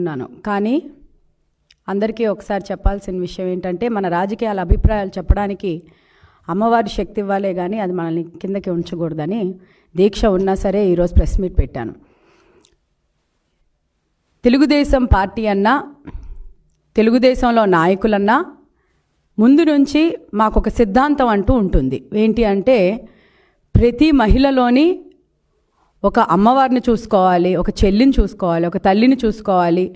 ఉన్నాను కానీ అందరికీ ఒకసారి చెప్పాల్సిన విషయం ఏంటంటే మన రాజకీయాల అభిప్రాయాలు చెప్పడానికి అమ్మవారి శక్తి ఇవ్వాలే కానీ అది మనల్ని కిందకి ఉంచకూడదని దీక్ష ఉన్నా సరే ఈరోజు ప్రెస్ మీట్ పెట్టాను. తెలుగుదేశం పార్టీ అన్నా తెలుగుదేశంలో నాయకులన్నా ముందు నుంచి మాకు ఒక సిద్ధాంతం అంటూ ఉంటుంది. ఏంటి అంటే ప్రతి మహిళలోని ఒక అమ్మవారిని చూసుకోవాలి ఒక చెల్లిని చూసుకోవాలి ఒక తల్లిని చూసుకోవాలి.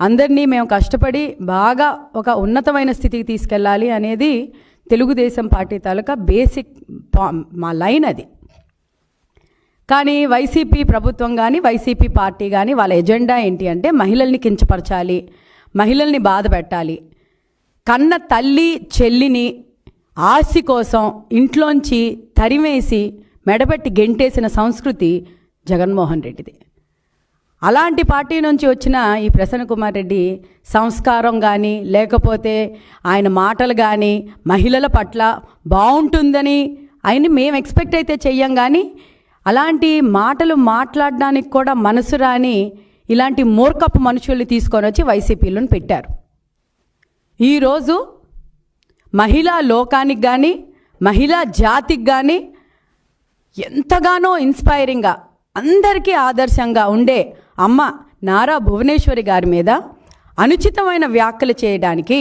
అందరినీ మేము కష్టపడి బాగా ఒక ఉన్నతమైన స్థితికి తీసుకెళ్ళాలి అనేది తెలుగుదేశం పార్టీ తాలూకా బేసిక్ మా లైన్ అది. కానీ వైసీపీ ప్రభుత్వం కానీ వైసీపీ పార్టీ కానీ వాళ్ళ ఎజెండా ఏంటి అంటే మహిళల్ని కించపరచాలి మహిళల్ని బాధ పెట్టాలి. కన్న తల్లి చెల్లిని ఆస్తి కోసం ఇంట్లోంచి తరిమేసి మెడబెట్టి గెంటేసిన సంస్కృతి జగన్మోహన్ రెడ్డిది. అలాంటి పార్టీ నుంచి వచ్చిన ఈ ప్రసన్న కుమార్ రెడ్డి సంస్కారం కానీ లేకపోతే ఆయన మాటలు కానీ మహిళల పట్ల బాగుంటుందని ఆయన్ని మేము ఎక్స్పెక్ట్ అయితే చెయ్యం కానీ అలాంటి మాటలు మాట్లాడడానికి కూడా మనసు రాని ఇలాంటి మూర్ఖపు మనుషుల్ని తీసుకొని వచ్చి వైసీపీలను పెట్టారు. ఈరోజు మహిళా లోకానికి కానీ మహిళా జాతికి కానీ ఎంతగానో ఇన్స్పైరింగ్గా అందరికీ ఆదర్శంగా ఉండే అమ్మ నారా భువనేశ్వరి గారి మీద అనుచితమైన వ్యాఖ్యలు చేయడానికి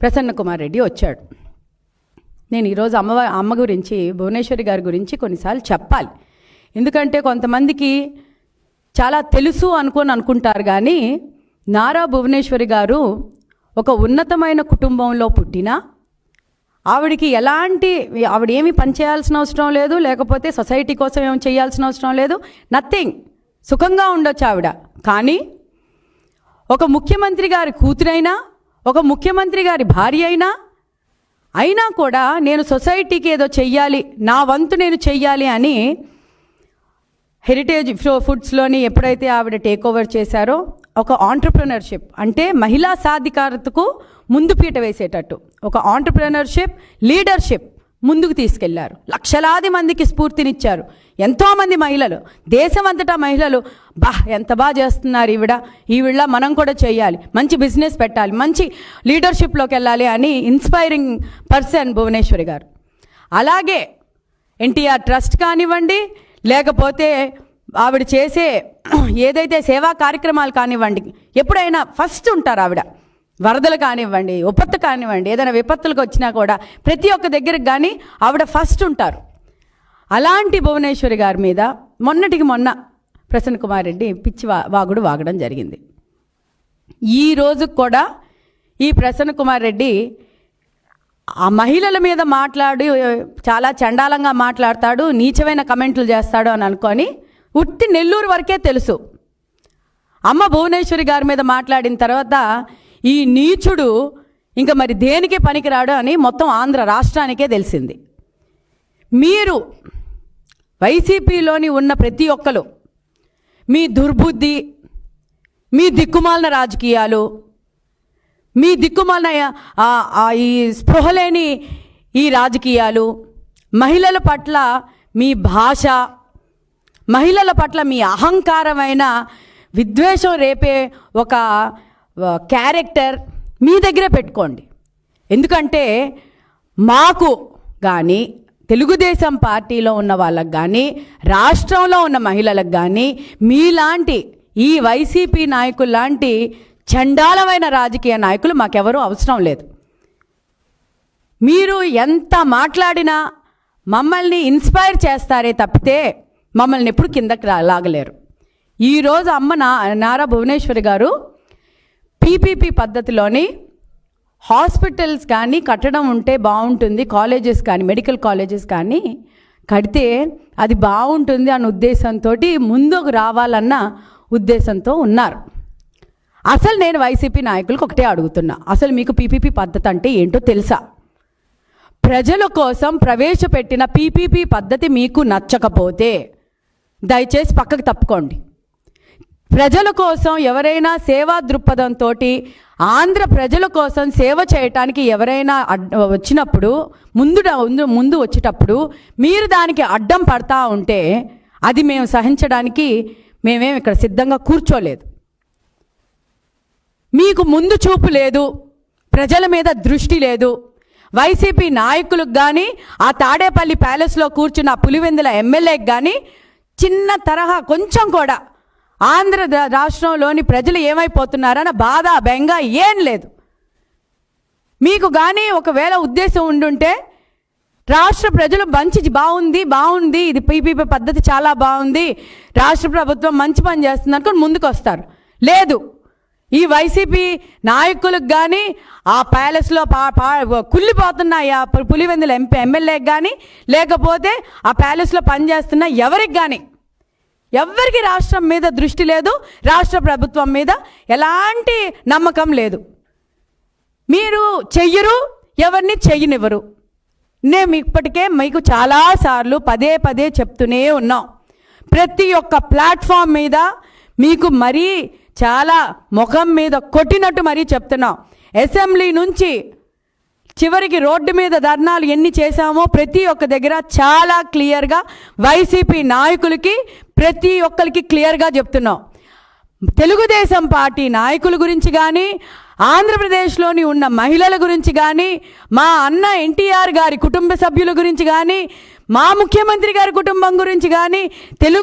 ప్రసన్న కుమార్ రెడ్డి వచ్చాడు. నేను ఈరోజు అమ్మ అమ్మ గురించి భువనేశ్వరి గారి గురించి కొన్నిసార్లు చెప్పాలి. ఎందుకంటే కొంతమందికి చాలా తెలుసు అనుకొని అనుకుంటారు కానీ నారా భువనేశ్వరి గారు ఒక ఉన్నతమైన కుటుంబంలో పుట్టిన ఆవిడికి ఎలాంటి ఆవిడ ఏమి పని చేయాల్సిన అవసరం లేదు లేకపోతే సొసైటీ కోసం ఏమి చేయాల్సిన అవసరం లేదు. నథింగ్ సుఖంగా ఉండొచ్చు ఆవిడ. కానీ ఒక ముఖ్యమంత్రి గారి కూతురైనా ఒక ముఖ్యమంత్రి గారి భార్య అయినా అయినా కూడా నేను సొసైటీకి ఏదో చెయ్యాలి నా వంతు నేను చెయ్యాలి అని హెరిటేజ్ ఫ్రో ఫుడ్స్లోని ఎప్పుడైతే ఆవిడ టేక్ ఓవర్ చేశారో ఒక ఆంటర్ప్రినర్షిప్ అంటే మహిళా సాధికారతకు ముందు పీట వేసేటట్టు. ఒక ఆంటర్ప్రినర్షిప్ లీడర్షిప్ ముందుకు తీసుకెళ్ళారు. లక్షలాది మందికి స్ఫూర్తినిచ్చారు. ఎంతోమంది మహిళలు దేశమంతటా మహిళలు బా ఎంత బాగా చేస్తున్నారు ఈవిడ. ఈవిడ మనం కూడా చేయాలి మంచి బిజినెస్ పెట్టాలి. మంచి లీడర్షిప్లోకి వెళ్ళాలి అని ఇన్స్పైరింగ్ పర్సన్ భువనేశ్వరి గారు. అలాగే ఎన్టీఆర్ ట్రస్ట్ కానివ్వండి లేకపోతే ఆవిడ చేసే ఏదైతే సేవా కార్యక్రమాలు కానివ్వండి ఎప్పుడైనా ఫస్ట్ ఉంటారు ఆవిడ. వరదలు కానివ్వండి ఉపత్తు కానివ్వండి ఏదైనా విపత్తులకు వచ్చినా కూడా ప్రతి ఒక్క దగ్గరికి కానీ ఆవిడ ఫస్ట్ ఉంటారు. అలాంటి భువనేశ్వరి గారి మీద మొన్నటికి మొన్న ప్రసన్న కుమార్ రెడ్డి పిచ్చి వా వాగుడు వాగడం జరిగింది. ఈ రోజు కూడా ఈ ప్రసన్న కుమార్ రెడ్డి ఆ మహిళల మీద మాట్లాడి చాలా చండాలంగా మాట్లాడతాడు నీచమైన కమెంట్లు చేస్తాడు అని అనుకొని ఉట్టి నెల్లూరు వరకే తెలుసు. అమ్మ భువనేశ్వరి గారి మీద మాట్లాడిన తర్వాత ఈ నీచుడు ఇంకా మరి దేనికి పనికిరాడు అని మొత్తం ఆంధ్ర రాష్ట్రానికే తెలిసింది. మీరు వైసీపీలోని ఉన్న ప్రతి ఒక్కరు మీ దుర్బుద్ధి మీ దిక్కుమాలిన రాజకీయాలు మీ దిక్కుమాలిన ఆ- ఈ స్పృహలేని ఈ రాజకీయాలు మహిళల పట్ల మీ భాష మహిళల పట్ల మీ అహంకారమైన విద్వేషం రేపే ఒక క్యారెక్టర్ మీ దగ్గరే పెట్టుకోండి. ఎందుకంటే మాకు కానీ తెలుగుదేశం పార్టీలో ఉన్న వాళ్ళకు కానీ రాష్ట్రంలో ఉన్న మహిళలకు కానీ మీలాంటి ఈ వైసీపీ నాయకులు లాంటి చండాలమైన రాజకీయ నాయకులు మాకెవరూ అవసరం లేదు. మీరు ఎంత మాట్లాడినా మమ్మల్ని ఇన్స్పైర్ చేస్తారే తప్పితే మమ్మల్ని ఎప్పుడు కిందకి లాగలేరు. ఈరోజు అమ్మ నా నారా భువనేశ్వరి గారు పీపీపీ పద్ధతిలోని హాస్పిటల్స్ కానీ కట్టడం ఉంటే బాగుంటుంది కాలేజెస్ కానీ మెడికల్ కాలేజెస్ కానీ కడితే అది బాగుంటుంది అన్న ఉద్దేశంతో ముందుకు రావాలన్న ఉద్దేశంతో ఉన్నారు. అసలు నేను వైసీపీ నాయకులకు ఒకటే అడుగుతున్నా. అసలు మీకు పీపీపీ పద్ధతి అంటే ఏంటో తెలుసా? ప్రజల కోసం ప్రవేశపెట్టిన పీపీపీ పద్ధతి మీకు నచ్చకపోతే దయచేసి పక్కకు తప్పుకోండి. ప్రజల కోసం ఎవరైనా సేవా దృక్పథంతో ఆంధ్ర ప్రజల కోసం సేవ చేయటానికి ఎవరైనా వచ్చినప్పుడు ముందు ముందు ముందు వచ్చేటప్పుడు మీరు దానికి అడ్డం పడతా ఉంటే అది మేము సహించడానికి మేమేం ఇక్కడ సిద్ధంగా కూర్చోలేదు. మీకు ముందు చూపు లేదు ప్రజల మీద దృష్టి లేదు. వైసీపీ నాయకులకు కానీ ఆ తాడేపల్లి ప్యాలెస్లో కూర్చున్న పులివెందుల ఎమ్మెల్యేకి కానీ చిన్న తరహా కొంచెం కూడా ఆంధ్ర రాష్ట్రంలోని ప్రజలు ఏమైపోతున్నారన్న బాధ బెంగ ఏం లేదు. మీకు కానీ ఒకవేళ ఉద్దేశం ఉండుంటే రాష్ట్ర ప్రజలు మంచి బాగుంది బాగుంది ఇది పీపీపీ పద్ధతి చాలా బాగుంది రాష్ట్ర ప్రభుత్వం మంచి పని చేస్తుంది అనుకుని ముందుకు వస్తారు లేదు. ఈ వైసీపీ నాయకులకు కానీ ఆ ప్యాలెస్లో పా పా కుళ్ళిపోతున్నాయి ఆ పులివెందుల ఎంపీ ఎమ్మెల్యేకి కానీ లేకపోతే ఆ ప్యాలెస్లో పనిచేస్తున్న ఎవరికి కానీ ఎవ్వరికి రాష్ట్రం మీద దృష్టి లేదు రాష్ట్ర ప్రభుత్వం మీద ఎలాంటి నమ్మకం లేదు. మీరు చెయ్యరు ఎవరిని చెయ్యనివ్వరు. నేను ఇప్పటికే మీకు చాలాసార్లు పదే పదే చెప్తూనే ఉన్నాం. ప్రతి ఒక్క ప్లాట్ఫామ్ మీద మీకు మరీ చాలా ముఖం మీద కొట్టినట్టు మరీ చెప్తున్నాం. అసెంబ్లీ నుంచి చివరికి రోడ్డు మీద ధర్నాలు ఎన్ని చేశామో ప్రతి ఒక్క దగ్గర చాలా క్లియర్గా వైసీపీ నాయకులకి ప్రతి ఒక్కరికి క్లియర్గా చెప్తున్నాం. తెలుగుదేశం పార్టీ నాయకుల గురించి కానీ ఆంధ్రప్రదేశ్లోని ఉన్న మహిళల గురించి కానీ మా అన్న ఎన్టీఆర్ గారి కుటుంబ సభ్యుల గురించి కానీ మా ముఖ్యమంత్రి గారి కుటుంబం గురించి కానీ తెలుగు